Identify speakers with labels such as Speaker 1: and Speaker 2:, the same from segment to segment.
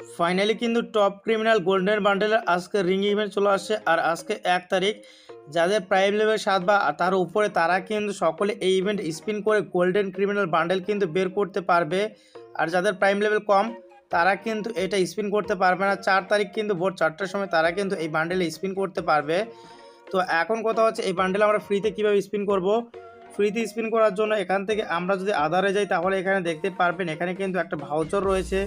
Speaker 1: Finally কিন্তু top criminal golden বান্ডেলের আজকে ring event চলে আসছে আর আজকে এক তারিখ, যাদের প্রাইম লেভেল সাত বা তার উপরে তারা কিন্তু সকলে এই ইভেন্ট স্পিন করে গোল্ডেন ক্রিমিনাল বান্ডেল কিন্তু বের করতে পারবে। আর যাদের প্রাইম লেভেল কম, তারা কিন্তু এটা স্পিন করতে পারবে না। চার তারিখ কিন্তু ভোর চারটার সময় তারা কিন্তু এই বান্ডেলে স্পিন করতে পারবে। তো এখন কথা হচ্ছে এই বান্ডেল আমরা ফ্রিতে কীভাবে স্পিন করব? ফ্রিতে স্পিন করার জন্য এখান থেকে আমরা যদি আধারে যাই, তাহলে এখানে দেখতে পারবেন এখানে কিন্তু একটা ভাউচার রয়েছে।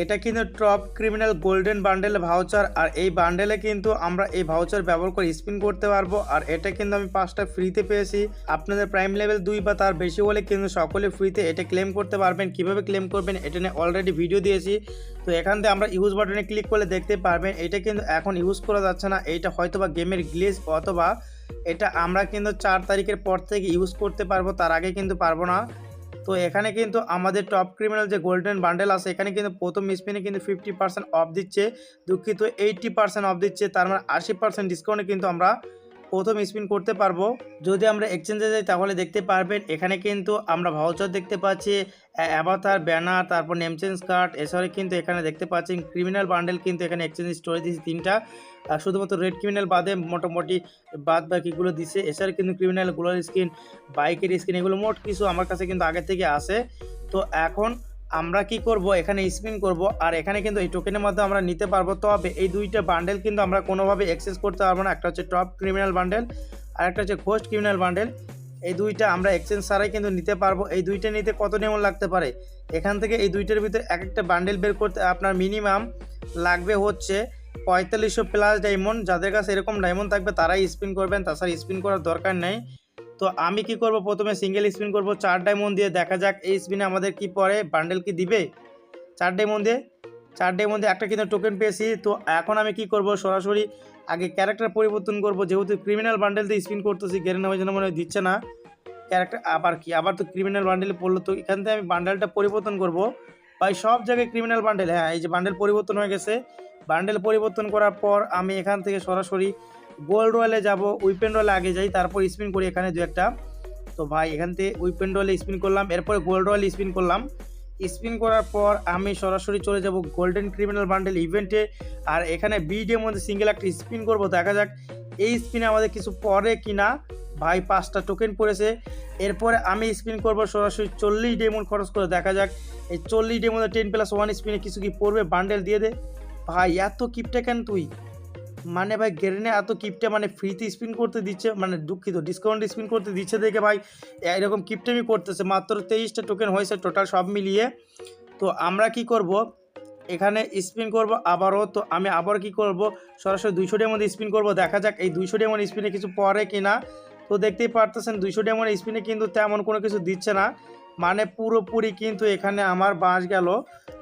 Speaker 1: এটা কিন্তু top criminal golden bundle voucher আর এই বান্ডেলে কিন্তু আমরা এই ভাউচার ব্যবহার করে স্পিন করতে পারব, আর এটা কিন্তু আমি পাঁচটা ফ্রিতে পেয়েছি। আপনাদের প্রাইম লেভেল দুই বা তার বেশি হলে কিন্তু সকলে ফ্রিতে এটা ক্লেম করতে পারবেন। কীভাবে ক্লেম করবেন এটা নিয়ে অলরেডি ভিডিও দিয়েছি। তো এখান থেকে আমরা ইউজ বাটনে ক্লিক করলে দেখতে পারবেন, এটা কিন্তু এখন ইউজ করা যাচ্ছে না। এটা হয়তো বা গেমের গ্লিচ অথবা এটা আমরা কিন্তু চার তারিখের পর থেকে ইউজ করতে পারব, তার আগে কিন্তু পারব না। তো এখানে কিন্তু আমাদের টপ ক্রিমিনাল যে গোল্ডেন বান্ডেল আছে, এখানে কিন্তু প্রথম স্পিনে কিন্তু ফিফটি পার্সেন্ট অফ দিচ্ছে, দুঃখিত এইটটি পার্সেন্ট অফ দিচ্ছে, তার মানে আশি পার্সেন্ট ডিসকাউন্টে কিন্তু আমরা প্রথম স্পিন করতে পারব। যদি আমরা এক্সচেঞ্জে যাই, তাহলে দেখতে পারবেন, এখানে কিন্তু আমরা ভাউচার দেখতে পাচ্ছি অ্যাভাতার ব্যানার তারপর নেম চেঞ্জ কার্ড এছাড়া কিন্তু এখানে দেখতে পাচ্ছেন ক্রিমিনাল বান্ডেল কিন্তু এখানে এক্সচেঞ্জ স্টোরে দিয়েছে তিনটা। শুধুমাত্র রেড ক্রিমিনাল বাদে মোটামুটি বাদ বাকিগুলো দিছে। এছাড়া কিন্তু ক্রিমিনালগুলোর স্কিন বাইকের স্কিন এগুলো মোট কিছু আমার কাছে কিন্তু আগে থেকে আসে তো এখন আমরা কি করব? এখানে স্পিন করব। আর এখানে কিন্তু এই টোকেনের মাধ্যমে আমরা নিতে পারব। তবে এই দুইটা বান্ডেল কিন্তু আমরা কোনোভাবে অ্যাক্সেস করতে পারব না। একটা হচ্ছে টপ ক্রিমিনাল বান্ডেল আর একটা হচ্ছে ঘোস্ট ক্রিমিনাল বান্ডেল এই দুইটা আমরা এক্সচেঞ্জ ছাড়াই কিন্তু নিতে পারব। এই দুইটা নিতে কত নিয়ম লাগতে পারে? এখান থেকে এই দুইটার ভিতরে এক একটা বান্ডেল বের করতে আপনার মিনিমাম লাগবে হচ্ছে পঁয়তাল্লিশশো প্লাস ডায়মন্ড যাদের কাছে এরকম ডায়মন্ড থাকবে, তারাই স্পিন করবেন। তাছাড়া স্পিন করার দরকার নেই। তো আমি কি করব? প্রথমে সিঙ্গেল স্পিন করব। চার ডায়মন্ড দিয়ে দেখা যাক এই স্পিনে আমাদের কি পরে? বান্ডেল কি দিবে? চার ডায়মন্ড দিয়ে চার ডায়মন্ড দিয়ে একটা কিন্তু টোকেন পেয়েছি। তো এখন আমি কি করব? সরাসরি আগে ক্যারেক্টার পরিবর্তন করব। যেহেতু ক্রিমিনাল বান্ডেল দিয়ে স্পিন করতেছি গেরে নেওয়ার জন্য মনে হয় দিচ্ছে না। ক্যারেক্টার আবার কি? আবার তো ক্রিমিনাল বান্ডেলে পড়ল। তো এখান থেকে আমি বান্ডেলটা পরিবর্তন করব। ভাই, সব জায়গায় ক্রিমিনাল বান্ডেল হ্যাঁ এই যে বান্ডেল পরিবর্তন হয়ে গেছে। বান্ডেল পরিবর্তন করার পর আমি এখান থেকে সরাসরি গোল্ড রয়েলে যাব, উইপেন রয়েলে আগে যাই, তারপর স্পিন করি এখানে দু একটা। তো ভাই, এখান থেকে উইপেন রয়েলে স্পিন করলাম, এরপরে গোল্ড রয়েল স্পিন করলাম। স্পিন করার পর আমি সরাসরি চলে যাব গোল্ডেন ক্রিমিনাল বান্ডেল ইভেন্টে, আর এখানে বিডের মধ্যে সিঙ্গেল একটা স্পিন করব, দেখা যাক এই স্পিনে আমাদের কিছু পরে কিনা। ভাই, পাঁচটা টোকেন পড়েছে। এরপরে আমি স্পিন করব সরাসরি চল্লিশ ডেমন খরচ করে, দেখা যাক এই চল্লিশ মধ্যে টেন প্লাস ওয়ান স্পিনে কিছু কি পড়বে, বান্ডেল দিয়ে দে। ভাই, এত কিপটা কেন তুই? মানে ভাই গেরেনে এত কিপটা মানে ফ্রিতে স্পিন করতে দিচ্ছে মানে দুঃখিত ডিসকাউন্ট স্পিন করতে দিচ্ছে দেখে ভাই, এরকম কিপটামি করতেছে। মাত্র তেইশটা টোকেন হয়েছে টোটাল সব মিলিয়ে। তো আমরা কি করব? এখানে স্পিন করব আবারও, তো আমি আবার কি করব? সরাসরি দুইশো মধ্যে স্পিন করব। দেখা যাক এই দুইশো ডেমন স্পিনে কিছু পরে কিনা। তো দেখতেই পারতেছেন, দুইশো ডেমন স্পিনে কিন্তু তেমন কোনো কিছু দিচ্ছে না। মানে পুরোপুরি কিন্তু এখানে আমার বাঁশ গেল।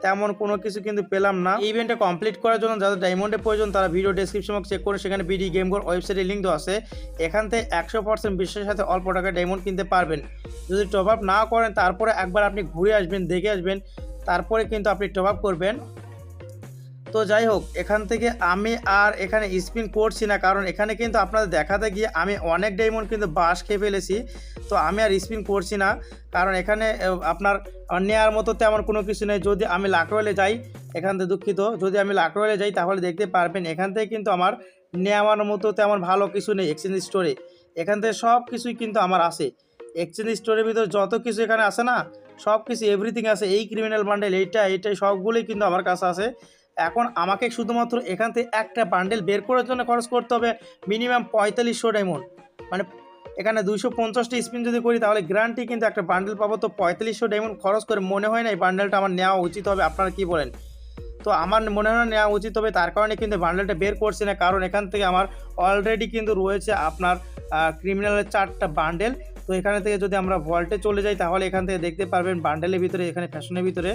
Speaker 1: তেমন কোনো কিছু কিন্তু পেলাম না। ইভেন্টটা কমপ্লিট করার জন্য যাদের ডায়মন্ডের প্রয়োজন, তারা ভিডিও ডিসক্রিপশন বক্স চেক করে সেখানে বিডি গেম গোর ওয়েবসাইটের লিঙ্ক দেওয়া আছে। এখান থেকে একশো পার্সেন্ট বিশ্বের সাথে অল্প টাকায় ডায়মন্ড কিনতে পারবেন। যদি টপ আপ না করেন, তারপরে একবার আপনি ঘুরে আসবেন, দেখে আসবেন, তারপরে কিন্তু আপনি টপ আপ করবেন। তো যাই হোক, এখান থেকে আমি আর এখানে স্পিন করছি না, কারণ এখানে কিন্তু আপনাদের দেখাতে গিয়ে আমি অনেক ডায়মন্ড কিন্তু বাস খেয়ে ফেলেছি। তো আমি আর স্পিন করছি না, কারণ এখানে আপনার নেওয়ার মতো তেমন কোনো কিছু নেই। যদি আমি লাকরোয়েলে যাই, এখান থেকে দুঃখিত, যদি আমি লাকরোয়েলে যাই, তাহলে দেখতে পারবেন এখান থেকে কিন্তু আমার নেওয়ার মতো তেমন ভালো কিছু নেই এক্সচেঞ্জ স্টোরে এখান থেকে সব কিছুই কিন্তু আমার আছে। এক্সচেঞ্জ স্টোরের ভিতরে যত কিছু এখানে আছে না, সব কিছু এভরিথিং আছে। এই ক্রিমিনাল বান্ডেল এইটা, এইটাই সবগুলোই কিন্তু আমার কাছে আছে। এখন আমাকে শুধুমাত্র এখান থেকে একটা বান্ডেল বের করার জন্য খরচ করতে হবে মিনিমাম পঁয়তাল্লিশশো ডায়মন্ড মানে এখানে দুইশো পঞ্চাশটা স্পিন যদি করি, তাহলে গ্যারান্টি কিন্তু একটা বান্ডেল পাবো। তো পঁয়তাল্লিশশো ডায়মন্ড খরচ করে মনে হয় না এই বান্ডেলটা আমার নেওয়া উচিত হবে, আপনারা কি বলেন? তো আমার মনে হয় নেওয়া উচিত হবে, তার কারণে কিন্তু বান্ডেলটা বের করছি না, কারণ এখান থেকে আমার অলরেডি কিন্তু রয়েছে আপনার ক্রিমিনালের চারটা বান্ডেল তো এখানে থেকে যদি আমরা ভল্টে চলে যাই, তাহলে এখান থেকে দেখতে পারবেন বান্ডেলের ভিতরে, এখানে ফ্যাশনের ভিতরে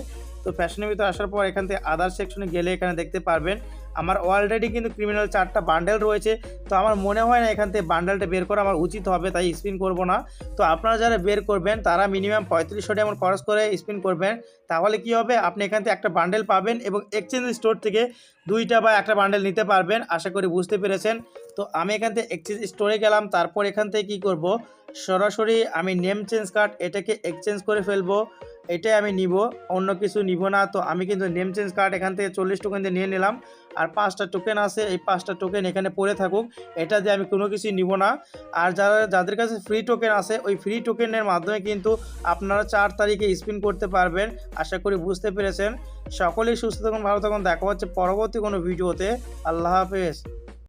Speaker 1: তো ফ্যাশনের ভিতরে আসার পর এখান থেকে আদার সেকশনে গেলে এখানে দেখতে পারবেন। আমার অলরেডি কিন্তু ক্রিমিনাল চারটা বান্ডেল রয়েছে। তো আমার মনে হয় না এখান থেকে বান্ডেলটা বের করা আমার উচিত হবে, তাই স্পিন করব না। তো আপনারা যারা বের করবেন, তারা মিনিমাম পঁয়ত্রিশশো ডায়মন্ড খরচ করে স্পিন করবেন। তাহলে কি হবে? আপনি এখান থেকে একটা বান্ডেল পাবেন এবং এক্সচেঞ্জ স্টোর থেকে দুইটা বা একটা বান্ডেল নিতে পারবেন। আশা করি বুঝতে পেরেছেন। তো আমি এখান থেকে এক্সচেঞ্জ স্টোরে গেলাম। তারপর এখান থেকে কি করব? সরাসরি আমি নেম চেঞ্জ কার্ড এটাকে এক্সচেঞ্জ করে ফেলব। এটাই আমি নিব। অন্য কিছু নিব না। তো আমি কিন্তু নেম চেঞ্জ কার্ড এখান থেকে চল্লিশ টোকেন দিয়ে নিয়ে নিলাম। আর পাঁচটা টোকেন আছে, এই পাঁচটা টোকেন এখানে পড়ে থাকুক। এটা দিয়ে আমি কোনো কিছুই নিব না। আর যারা, যাদের কাছে ফ্রি টোকেন আছে, ওই ফ্রি টোকেনের মাধ্যমে কিন্তু আপনারা চার তারিখে স্পিন করতে পারবেন। আশা করি বুঝতে পেরেছেন। সকলেই সুস্থ থাকুন, ভালো থাকুন। দেখা হচ্ছে পরবর্তী কোনো ভিডিওতে আল্লাহ হাফেজ।